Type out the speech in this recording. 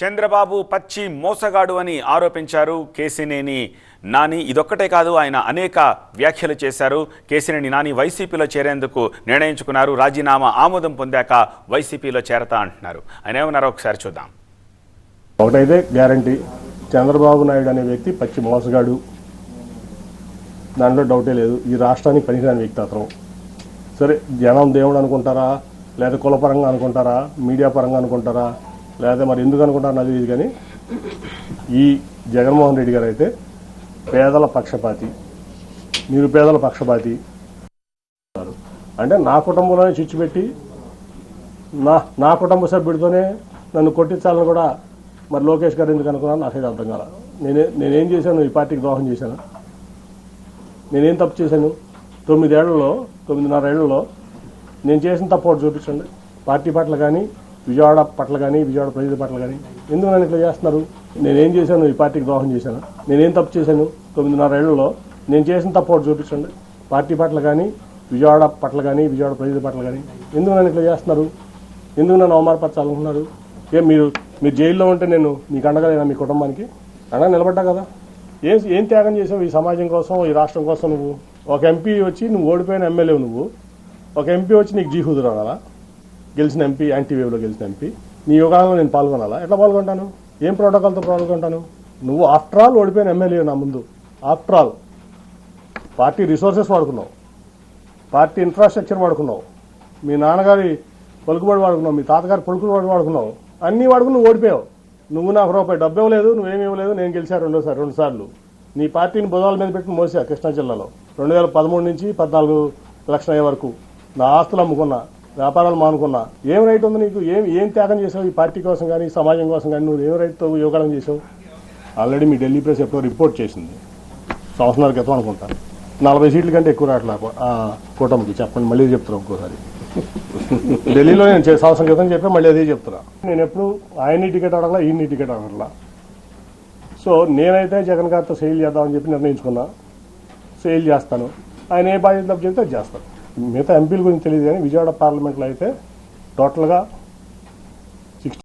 చంద్రబాబు పచ్చి మోసగాడు అని ఆరోపించారు కేసినేని నాని. ఇదొక్కటే కాదు ఆయన అనేక వ్యాఖ్యలు చేశారు. కేసినేని నాని వైసీపీలో చేరేందుకు నిర్ణయించుకున్నారు. రాజీనామా ఆమోదం పొందాక వైసీపీలో చేరతా అంటున్నారు. ఆయన ఏమన్నారో ఒకసారి చూద్దాం. ఒకటైతే గ్యారంటీ చంద్రబాబు నాయుడు అనే వ్యక్తి పచ్చి మోసగాడు. దాంట్లో డౌటే లేదు. ఈ రాష్ట్రానికి పనికిరాని వ్యక్తి అతను. సరే జనం దేవుడు అనుకుంటారా? లేదా కులపరంగా అనుకుంటారా? మీడియా పరంగా అనుకుంటారా? లేకపోతే మరి ఎందుకు అనుకుంటాను అది తెలియదు కానీ ఈ జగన్మోహన్ రెడ్డి గారు అయితే పేదల పక్షపాతి. నిరుపేదల పక్షపాతి. అంటే నా కుటుంబంలోనే చిచ్చుపెట్టి నా నా కుటుంబ సభ్యుడితోనే నన్ను కొట్టించాలని కూడా మరి లోకేష్ గారు ఎందుకు అనుకున్నాను నాకైతే అర్థం కాల. నేనే నేనేం చేశాను? ఈ పార్టీకి ద్రోహం చేశాను? నేనేం తప్పు చేశాను? తొమ్మిదేళ్ళలో తొమ్మిదిన్నర ఏళ్ళలో నేను చేసిన తప్పు ఒకటి చూపించండి. పార్టీ పట్ల కానీ విజయవాడ పట్ల కానీ విజయవాడ ప్రజల పట్ల కానీ ఎందుకు నన్ను ఇట్లా చేస్తున్నారు? నేనేం చేశాను? ఈ పార్టీకి ద్రోహం చేశాను. నేనేం తప్పు చేశాను? తొమ్మిదిన్నర ఏళ్ళలో నేను చేసిన తప్పు ఒకటి చూపించండి. పార్టీ పట్ల కానీ విజయవాడ పట్ల కానీ విజయవాడ ప్రజల పట్ల కానీ ఎందుకు నన్ను ఇట్లా చేస్తున్నారు? ఎందుకు నన్ను అవమానపరచాలనుకున్నారు? ఏం మీరు మీరు జైల్లో ఉంటే నేను మీకు అండగలేనా మీ కుటుంబానికి? అండగా నిలబడ్డా కదా. ఏం ఏం త్యాగం చేసావు ఈ సమాజం కోసం ఈ రాష్ట్రం కోసం నువ్వు? ఒక ఎంపీ వచ్చి నువ్వు ఓడిపోయిన ఎమ్మెల్యే నువ్వు. ఒక ఎంపీ వచ్చి నీకు జీహుదురా కదా గెలిచిన ఎంపీ యాంటీవేవ్లో గెలిచిన ఎంపీ. నీ యోగాలో నేను పాల్గొనాలా? ఎట్లా పాల్గొంటాను? ఏం ప్రోటోకాల్తో పాల్గొంటాను? నువ్వు ఆఫ్టర్ ఆల్ ఓడిపోయిన ఎమ్మెల్యే నా ముందు. After all. పార్టీ రిసోర్సెస్ వాడుకున్నావు. పార్టీ ఇన్ఫ్రాస్ట్రక్చర్ వాడుకున్నావు. మీ నాన్నగారి పలుకుబడి వాడుకున్నావు మీ తాతగారి పలుకుబడి వాడుకున్నావు. అన్నీ వాడుకుని నువ్వు ఓడిపోయావు. నువ్వు నాకు రూపాయి డబ్బు ఇవ్వలేదు నువ్వేమి ఇవ్వలేదు నేను గెలిచా రెండోసారి రెండుసార్లు నీ పార్టీని బుధాల మీద పెట్టి మోసా కృష్ణా జిల్లాలో. రెండు వేల పదమూడు నుంచి పద్నాలుగు లక్షల అయ్యే వరకు. నా ఆస్తులు అమ్ముకున్నా. వ్యాపారాలు మానుకున్నా. ఏం రైట్ ఉంది నీకు? ఏం ఏం త్యాగం చేసావు ఈ పార్టీ కోసం కానీ సమాజం కోసం కానీ నువ్వు ఏం రైట్తో యోగాలం చేసావు ఆల్రెడీ మీ ఢిల్లీ ప్రెస్ ఎప్పుడో రిపోర్ట్ చేసింది. సంవత్సరాల క్రితం అనుకుంటా. నలభై సీట్ల కంటే ఎక్కువ రావట్లే ఆ కూటమికి. చెప్పండి మళ్ళీ చెప్తున్నా ఒక్కోసారి. ఢిల్లీలో నేను సంవత్సరం క్రితం చెప్పి మళ్ళీ అదే చెప్తున్నా. నేను ఎప్పుడు ఆయన్ని టికెట్ అడగలా ఈయన్ని టికెట్ అడగలా సో నేనైతే జగన్ గారితో సేల్ చేద్దామని చెప్పి నిర్ణయించుకున్నా. సేల్ చేస్తాను. ఆయన ఏ బాధ్యత చెప్తే అది చేస్తాను మిగతా ఎంపీల గురించి తెలియదు కానీ విజయవాడ పార్లమెంట్లో అయితే టోటల్గా